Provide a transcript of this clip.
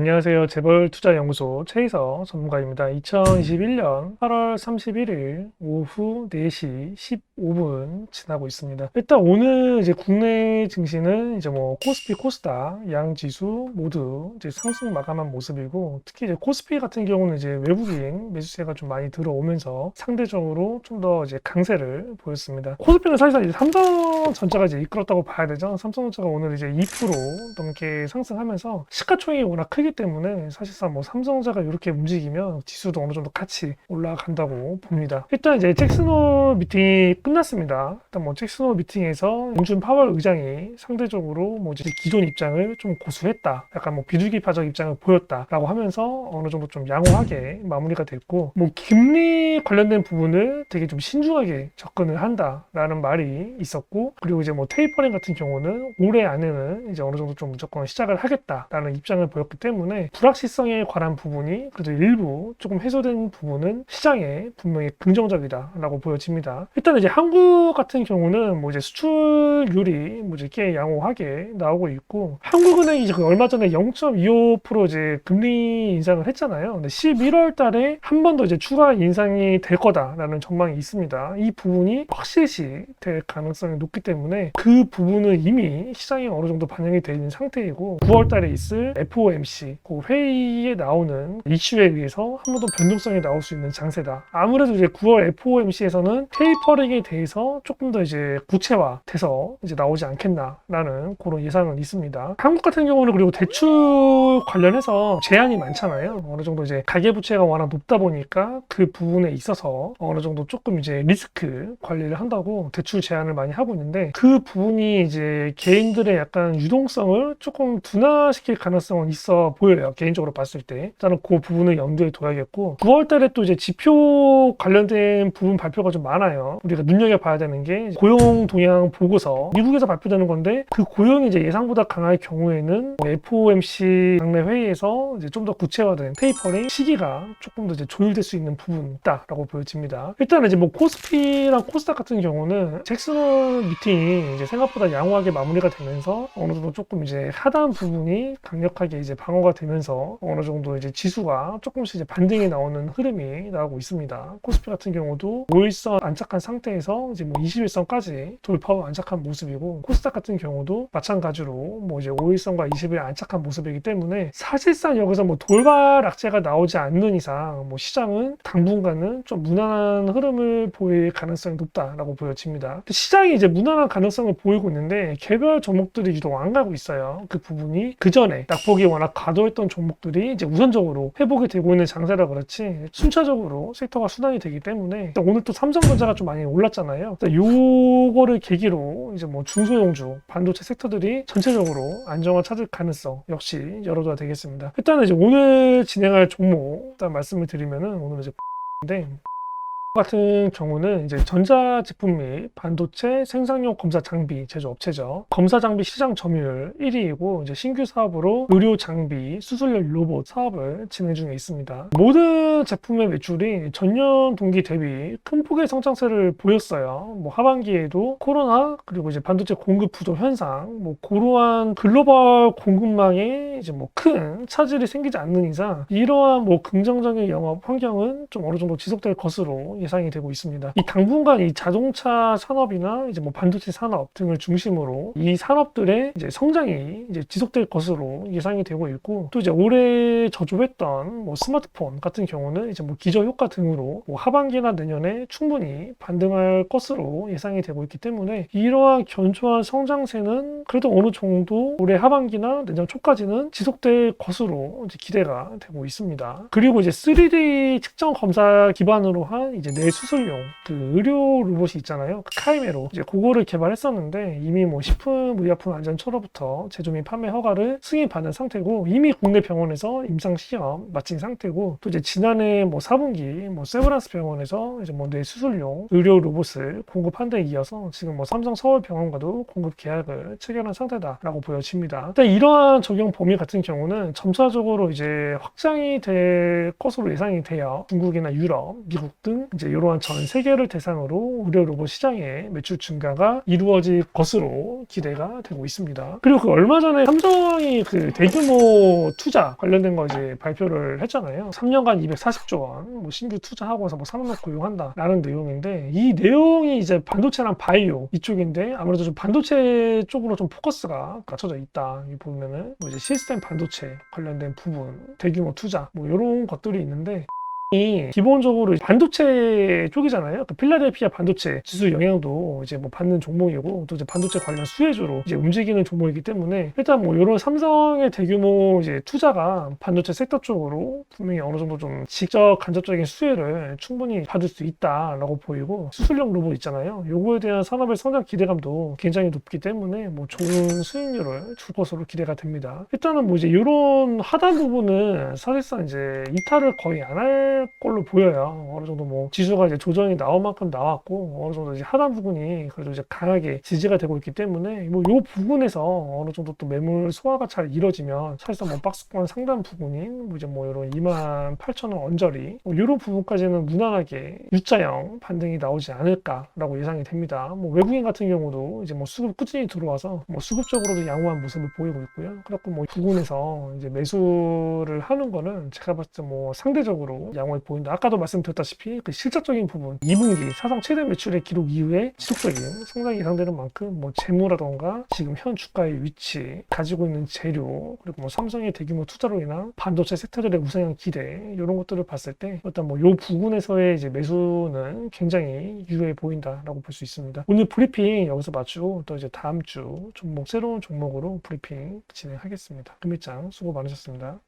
안녕하세요. 재벌투자연구소 최희서 전문가입니다. 2021년 8월 31일 오후 4시 15분 지나고 있습니다. 일단 오늘 이제 국내 증시는 이제 뭐 코스피, 코스닥, 양지수 모두 이제 상승 마감한 모습이고 특히 이제 코스피 같은 경우는 이제 외국인 매수세가 좀 많이 들어오면서 상대적으로 좀 더 이제 강세를 보였습니다. 코스피는 사실상 이제 삼성전자가 이제 이끌었다고 봐야 되죠. 삼성전자가 오늘 이제 2% 넘게 상승하면서 시가총액이 워낙 크기 때문에 사실상 뭐 삼성전자가 이렇게 움직이면 지수도 어느 정도 같이 올라간다고 봅니다. 일단 이제 잭슨홀 미팅이 끝났습니다. 일단 뭐 잭슨홀 미팅에서 윤준 파월 의장이 상대적으로 뭐 이제 기존 입장을 좀 고수했다. 약간 뭐 비둘기파적 입장을 보였다라고 하면서 어느 정도 좀 양호하게 마무리가 됐고 뭐 금리 관련된 부분을 되게 좀 신중하게 접근을 한다라는 말이 있었고 그리고 이제 뭐 테이퍼링 같은 경우는 올해 안에는 이제 어느 정도 좀 무조건 시작을 하겠다라는 입장을 보였기 때문에 불확실성에 관한 부분이 그래도 일부 조금 해소된 부분은 시장에 분명히 긍정적이다라고 보여집니다. 일단 이제 한국 같은 경우는 뭐 이제 수출률이 뭐 이제 꽤 양호하게 나오고 있고 한국은행이 이제 그 얼마 전에 0.25% 이제 금리 인상을 했잖아요. 근데 11월 달에 한 번 더 이제 추가 인상이 될 거다라는 전망이 있습니다. 이 부분이 확실시 될 가능성이 높기 때문에 그 부분은 이미 시장에 어느 정도 반영이 되어 있는 상태이고 9월 달에 있을 FOMC 그 회의에 나오는 이슈에 의해서 한 번 더 변동성이 나올 수 있는 장세다. 아무래도 이제 9월 FOMC에서는 테이퍼링에 대해서 조금 더 이제 구체화돼서 이제 나오지 않겠나라는 그런 예상은 있습니다. 한국 같은 경우는 그리고 대출 관련해서 제한이 많잖아요. 어느 정도 이제 가계부채가 워낙 높다 보니까 그 부분에 있어서 어느 정도 조금 이제 리스크 관리를 한다고 대출 제한을 많이 하고 있는데 그 부분이 이제 개인들의 약간 유동성을 조금 둔화시킬 가능성은 있어 보여요. 개인적으로 봤을 때. 일단은 그 부분을 염두에 둬야겠고 9월 달에 또 이제 지표 관련된 부분 발표가 좀 많아요. 우리가 눈여겨봐야 되는 게 고용 동향 보고서 미국에서 발표되는 건데 그 고용이 이제 예상보다 강할 경우에는 뭐 FOMC 당내 회의에서 이제 좀 더 구체화된 테이퍼링 시기가 조금 더 이제 조율될 수 있는 부분이 있다라고 보여집니다. 일단 이제 뭐 코스피랑 코스닥 같은 경우는 잭슨홀 미팅이 이제 생각보다 양호하게 마무리가 되면서 어느 정도 조금 이제 하단 부분이 강력하게 이제 방어가 되면서 어느 정도 이제 지수가 조금씩 이제 반등이 나오는 흐름이 나오고 있습니다. 코스피 같은 경우도 5일선 안착한 상태에서 이제 뭐 21선까지 돌파와 안착한 모습이고 코스닥 같은 경우도 마찬가지로 뭐 이제 5일선과 20일 안착한 모습이기 때문에 사실상 여기서 뭐 돌발 악재가 나오지 않는 이상 뭐 시장은 당분간은 좀 무난한 흐름을 보일 가능성이 높다라고 보여집니다. 시장이 이제 무난한 가능성을 보이고 있는데 개별 종목들이 유독 안 가고 있어요. 그 부분이 그 전에 낙폭이 워낙 과도 했던 종목들이 이제 우선적으로 회복이 되고 있는 장세라 그렇지 순차적으로 섹터가 순환이 되기 때문에 오늘 또 삼성전자가 좀 많이 올랐잖아요. 요거를 계기로 이제 뭐 중소형주 반도체 섹터들이 전체적으로 안정화 찾을 가능성 역시 열어둬야 되겠습니다. 일단은 이제 오늘 진행할 종목 일단 말씀을 드리면은 오늘 이제 인데 같은 경우는 이제 전자 제품 및 반도체 생산용 검사 장비 제조업체죠. 검사 장비 시장 점유율 1위이고 이제 신규 사업으로 의료 장비, 수술용 로봇 사업을 진행 중에 있습니다. 모든 제품의 매출이 전년 동기 대비 큰 폭의 성장세를 보였어요. 뭐 하반기에도 코로나 그리고 이제 반도체 공급 부족 현상, 뭐 고러한 글로벌 공급망에 이제 뭐 큰 차질이 생기지 않는 이상 이러한 뭐 긍정적인 영업 환경은 좀 어느 정도 지속될 것으로 예상이 되고 있습니다. 이 당분간 이 자동차 산업이나 이제 뭐 반도체 산업 등을 중심으로 이 산업들의 이제 성장이 이제 지속될 것으로 예상이 되고 있고 또 이제 올해 저조했던 뭐 스마트폰 같은 경우는 이제 뭐 기저 효과 등으로 뭐 하반기나 내년에 충분히 반등할 것으로 예상이 되고 있기 때문에 이러한 견조한 성장세는 그래도 어느 정도 올해 하반기나 내년 초까지는 지속될 것으로 기대가 되고 있습니다. 그리고 이제 3D 측정 검사 기반으로 한 이제 뇌 수술용 그 의료 로봇이 있잖아요. 그 카이메로 이제 그거를 개발했었는데 이미 뭐 식품 의약품 안전처로부터 제조 및 판매 허가를 승인받은 상태고 이미 국내 병원에서 임상 시험 마친 상태고 또 이제 지난해 뭐 4분기 뭐 세브란스 병원에서 이제 뭐 뇌 수술용 의료 로봇을 공급한 데 이어서 지금 뭐 삼성 서울병원과도 공급 계약을 체결한 상태다라고 보여집니다. 일단 이러한 적용 범위 같은 경우는 점차적으로 이제 확장이 될 것으로 예상이 돼요. 중국이나 유럽, 미국 등 이제 이러한 전 세계를 대상으로 의료 로봇 시장의 매출 증가가 이루어질 것으로 기대가 되고 있습니다. 그리고 그 얼마 전에 삼성이 그 대규모 투자 관련된 거 이제 발표를 했잖아요. 3년간 240조 원, 뭐 신규 투자하고서 뭐 산업력 고용한다라는 내용인데 이 내용이 이제 반도체랑 바이오 이쪽인데 아무래도 좀 반도체 쪽으로 좀 포커스가 맞춰져 있다. 이 보면은 뭐 이제 시스템 반도체 관련된 부분, 대규모 투자 뭐 이런 것들이 있는데 이 기본적으로 반도체 쪽이잖아요. 그 필라델피아 반도체 지수 영향도 이제 뭐 받는 종목이고 또 이제 반도체 관련 수혜주로 이제 움직이는 종목이기 때문에 일단 뭐 이런 삼성의 대규모 이제 투자가 반도체 섹터 쪽으로 분명히 어느 정도 좀 직접 간접적인 수혜를 충분히 받을 수 있다라고 보이고 수술용 로봇 있잖아요. 요거에 대한 산업의 성장 기대감도 굉장히 높기 때문에 뭐 좋은 수익률을 줄 것으로 기대가 됩니다. 일단은 뭐 이제 이런 하단 부분은 사실상 이제 이탈을 거의 안할 걸로 보여요. 어느 정도 뭐 지수가 이제 조정이 나올 만큼 나왔고 어느 정도 이제 하단 부분이 그래도 이제 강하게 지지가 되고 있기 때문에 뭐 요 부분에서 어느 정도 또 매물 소화가 잘 이루어지면 사실상 뭐 박스권 상단 부분인 뭐 이제 뭐 이런 2만 8천 원 언저리 뭐 이런 부분까지는 무난하게 U자형 반등이 나오지 않을까라고 예상이 됩니다. 뭐 외국인 같은 경우도 이제 뭐 수급 꾸준히 들어와서 뭐 수급적으로도 양호한 모습을 보이고 있고요. 그렇고 뭐 부분에서 이제 매수를 하는 거는 제가 봤을 때 뭐 상대적으로 양호 해 보인다. 아까도 말씀드렸다시피 그 실질적인 부분 2분기 사상 최대 매출의 기록 이후에 지속적인 성장이 예상되는 만큼 뭐 재무라던가 지금 현 주가의 위치 가지고 있는 재료 그리고 뭐 삼성의 대규모 투자로 인한 반도체 섹터들의 우상향 기대 이런 것들을 봤을 때 일단 뭐 요 부분에서의 이제 매수는 굉장히 유효해 보인다라고 볼 수 있습니다. 오늘 브리핑 여기서 마치고 또 이제 다음 주 종목 새로운 종목으로 브리핑 진행하겠습니다. 금일장 수고 많으셨습니다.